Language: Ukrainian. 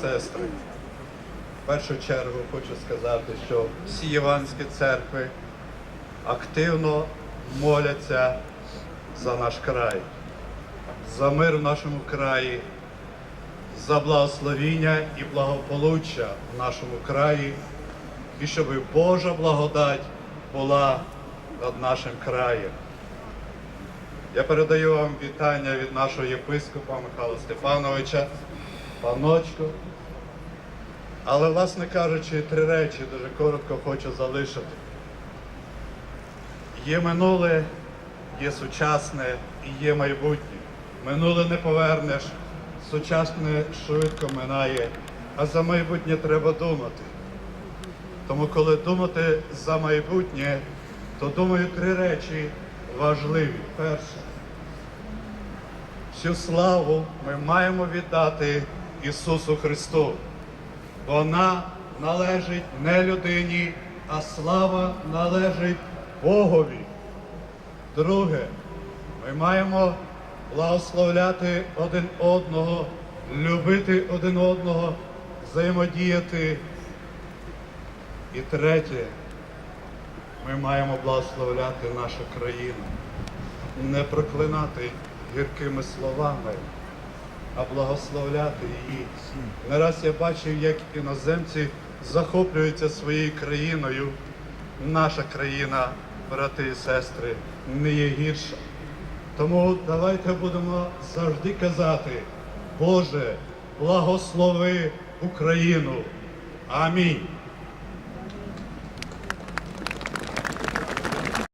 сестри. В першу чергу хочу сказати, що всі євангельські церкви активно моляться за наш край, за мир в нашому краї, за благословіння і благополуччя в нашому краї, і щоб Божа благодать була над нашим краєм. Я передаю вам вітання від нашого єпископа Михайла Степановича, паночку. Але, власне кажучи, три речі дуже коротко хочу залишити. Є минуле, є сучасне і є майбутнє. Минуле не повернеш, сучасне швидко минає, а за майбутнє треба думати. Тому, коли думати за майбутнє, то думаю три речі важливі. Перше, всю славу ми маємо віддати Ісусу Христу. Вона належить не людині, а слава належить Богові. Друге, ми маємо благословляти один одного, любити один одного, взаємодіяти. І третє, ми маємо благословляти нашу країну, не проклинати гіркими словами, а благословляти її. Не раз я бачив, як іноземці захоплюються своєю країною. Наша країна, брати і сестри, не є гірша. Тому давайте будемо завжди казати, Боже, благослови Україну. Амінь.